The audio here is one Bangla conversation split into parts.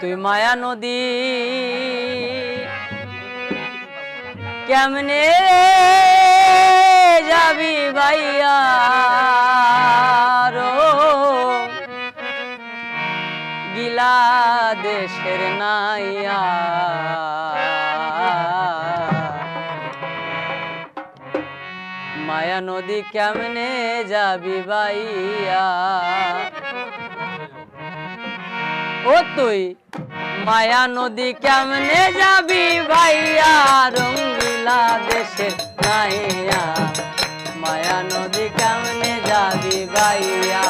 তুই মায়া নদী কেমনে যাবি ভাইয়া গিলা দেশের নাইয়া। মায়া নদী কেমনে যাবি ভাইয়া? ও তুই? মায়া নদী কেমনে যাবি ভাইয়া? রঙ্গিলা দেশের নাইয়া। মায়া নদী কেমনে যাবি ভাইয়া?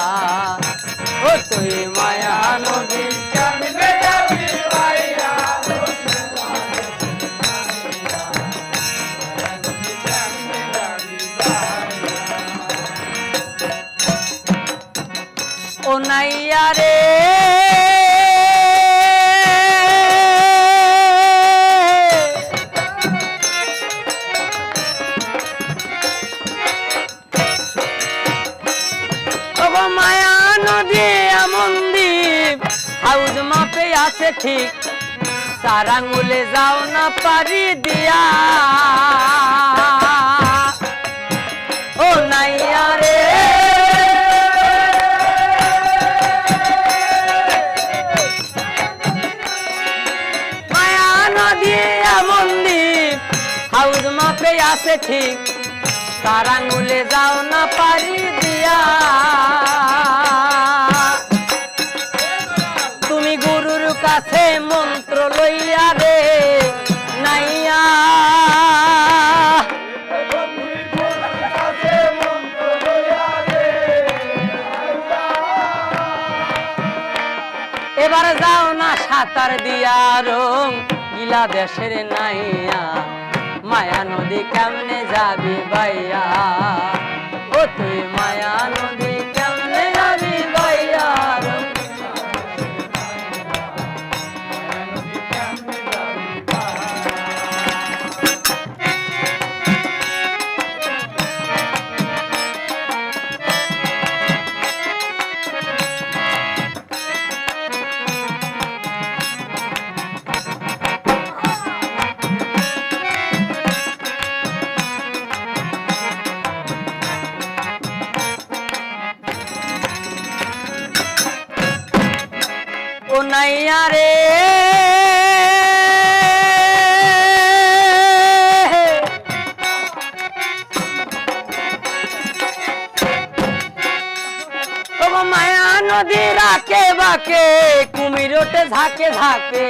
ও তুই, মায়া নদী ও নাইয়া রে। মাপে আছে ঠিক। চার যাও না পারি দিয়া। ও নাইয়া রে। মায়া নদী এমন দ্বীপ হাউজ মাপে আছে ঠিক। তার যাও না পারি দিয়া। এবারে যাও না সাতার দিয়া রং। গিলা দেশের নাইয়া, মায়া নদী কেমনে যাবি ভাইয়া? ও তুই মায়া নদী ও রে। মায়া নদী রাকে বাকে কুমির ওঠে ঝাঁকে ঝাঁকে।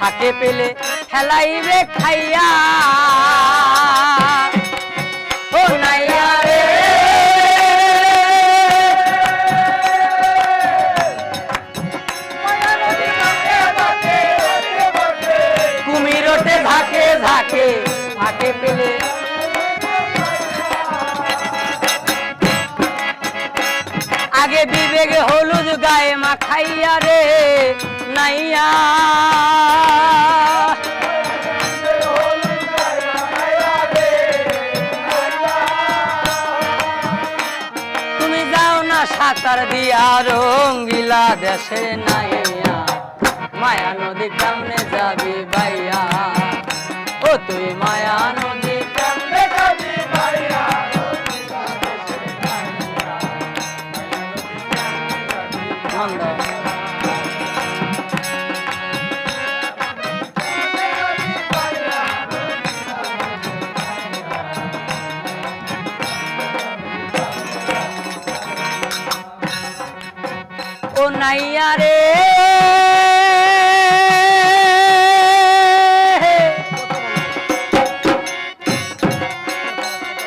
থাকে পেলে খেলাইবে খাইয়া। ঝাঁকে ঝাঁকে ঝাঁকে পেলে। আগে বিবেকে হলুদ গায়ে মাখাইয়া রে, নাইয়া। তুমি যাও না সাঁতার দিয়া, রঙ্গিলা দেশে নাইয়া। মায়া নদী কেমনে যাবি ভাইয়া ও তুই মায়া নদী ও নাইয়া রে।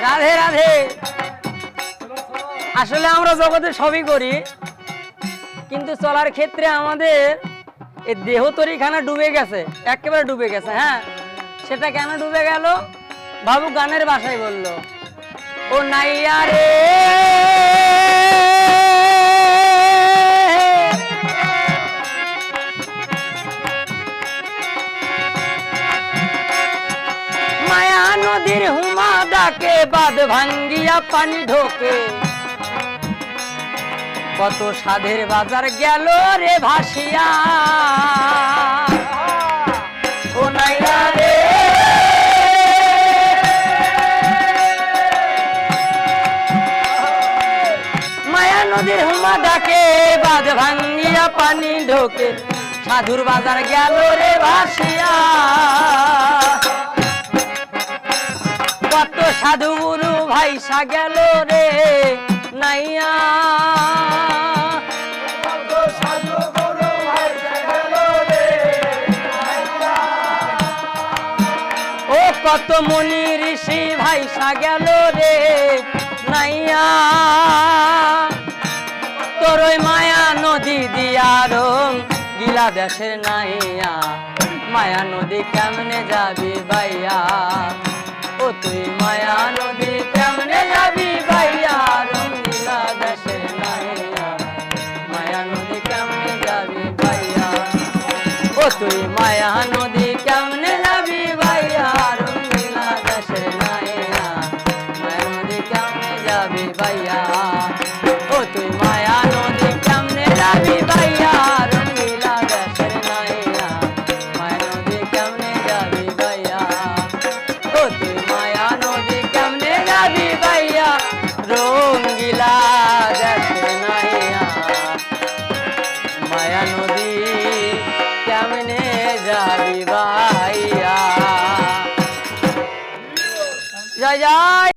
রাধে রাধে। আসলে আমরা জগতে সবই করি, কিন্তু চলার ক্ষেত্রে আমাদের এই দেহ তরিখানা ডুবে গেছে, একেবারে ডুবে গেছে হ্যাঁ? সেটা কেন ডুবে গেল? বাবু গানের বাসায় বলল, ও নাইয়া রে নদীর হুমা ডাকে বাদ ভাঙ্গিয়া পানি ঢোকে। কত সাধের বাজার গেল রে ভাসিয়া। রে। মায়া নদীর হুমা ডাকে বাজ ভাঙ্গিয়া পানি ঢোকে। সাধুর বাজার গেল রে ভাসিয়া। কত সাধু গুরু ভাইসা গেল রে নাইয়া। ও কত মুনি ঋষি ভাইসা গেল রে নাইয়া। তোর ওই মায়া নদী দিয়া রং গিলা দেশের নাইয়া। মায়া নদী কেমনে যাবি বাইয়া নদী কেমনে জয়